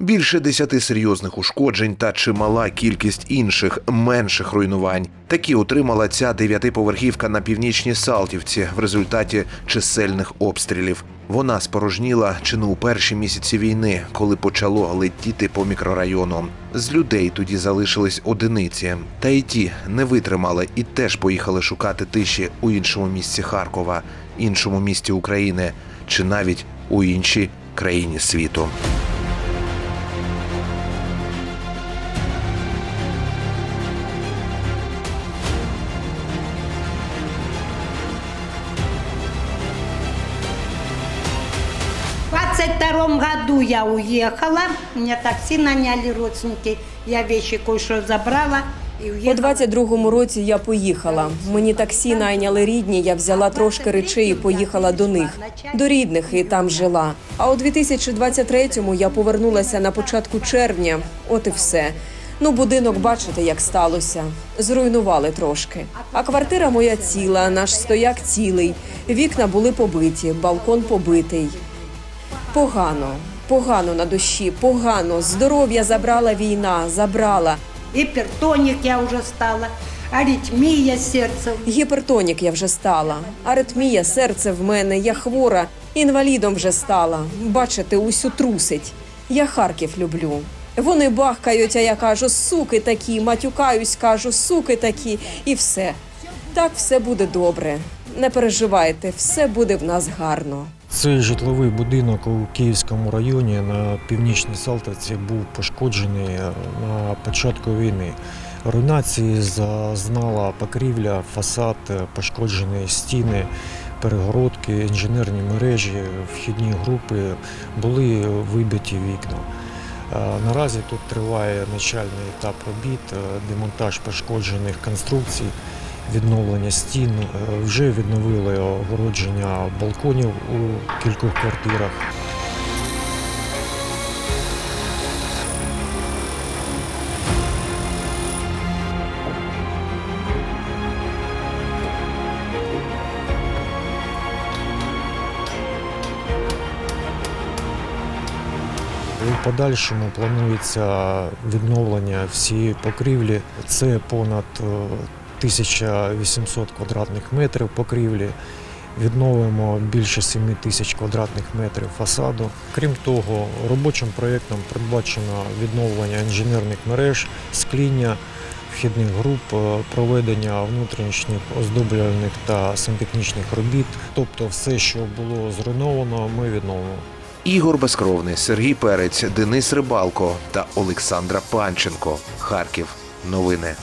Більше десяти серйозних ушкоджень та чимала кількість інших менших руйнувань. Такі отримала ця дев'ятиповерхівка на північній Салтівці в результаті чисельних обстрілів. Вона спорожніла чи не у перші місяці війни, коли почало летіти по мікрорайону. З людей тоді залишились одиниці, та й ті не витримали і теж поїхали шукати тиші у іншому місці Харкова, іншому місті України чи навіть у іншій країні світу. 22 году я уехала, меня такси наняли родственники, я вещи кое-что забрала У уехала. 22-му році я поїхала. Мені таксі найняли рідні. Я взяла трошки речей і поїхала до них, до рідних, і там жила. А у 2023-му я повернулася на початку червня. От і все. Ну, будинок, бачите, як сталося. Зруйнували трошки. А квартира моя ціла, наш стояк цілий. Вікна були побиті, балкон побитий. Погано, погано на душі, погано. Здоров'я забрала війна, забрала. Гипертоник я уже стала, аритмия сердца. Гіпертонік я вже стала. Аритмія, серце в мене, я хвора, інвалідом вже стала. Бачите, усю трусить. Я Харків люблю. Вони бахкають, а я кажу, суки такі, матюкаюсь, кажу, суки такі, і все. Так все буде добре. Не переживайте, все буде в нас гарно. Цей житловий будинок у Київському районі на північній Салтівці був пошкоджений на початку війни. Руйнації зазнала покрівля, фасад, пошкоджені стіни, перегородки, інженерні мережі, вхідні групи, були вибиті вікна. Е, Наразі тут триває начальний етап робіт, е, демонтаж пошкоджених конструкцій, відновлення стін. Е, Вже відновили огородження балконів у кількох квартирах. У подальшому планується відновлення всієї покрівлі. Це понад е, 1800 квадратних метрів покрівлі. Відновимо більше 7 тисяч квадратних метрів фасаду. Крім того, робочим проєктом передбачено відновлення інженерних мереж, скління, вхідних груп, е, проведення внутрішніх оздоблювальних та сантехнічних робіт. Тобто все, що було зруйновано, ми відновимо. Ігор Безкровний, Сергій Перець, Денис Рибалко та Олександра Панченко. Харків. Новини.